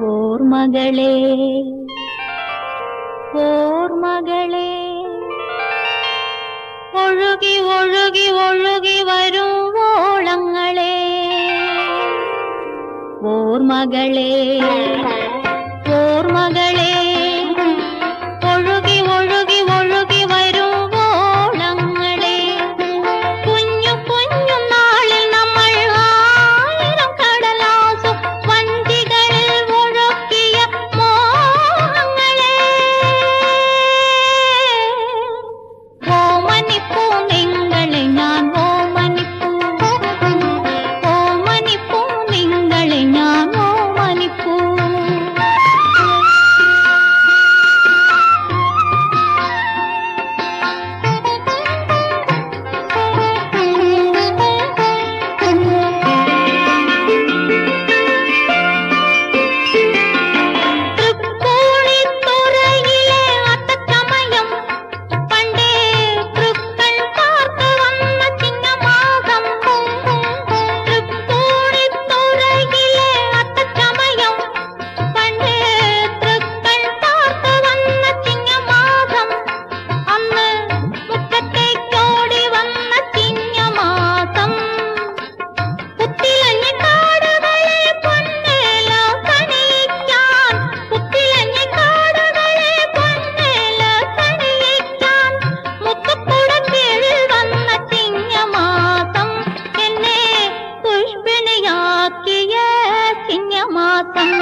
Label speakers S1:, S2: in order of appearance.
S1: ഓർമ്മകളെ ഓർമ്മകളെ. ഒഴുകി ഒഴുകി ഒഴുകി വരും ഓളങ്ങളെ ഓർമ്മകളെ ഓർമ്മകളേ. மாதம்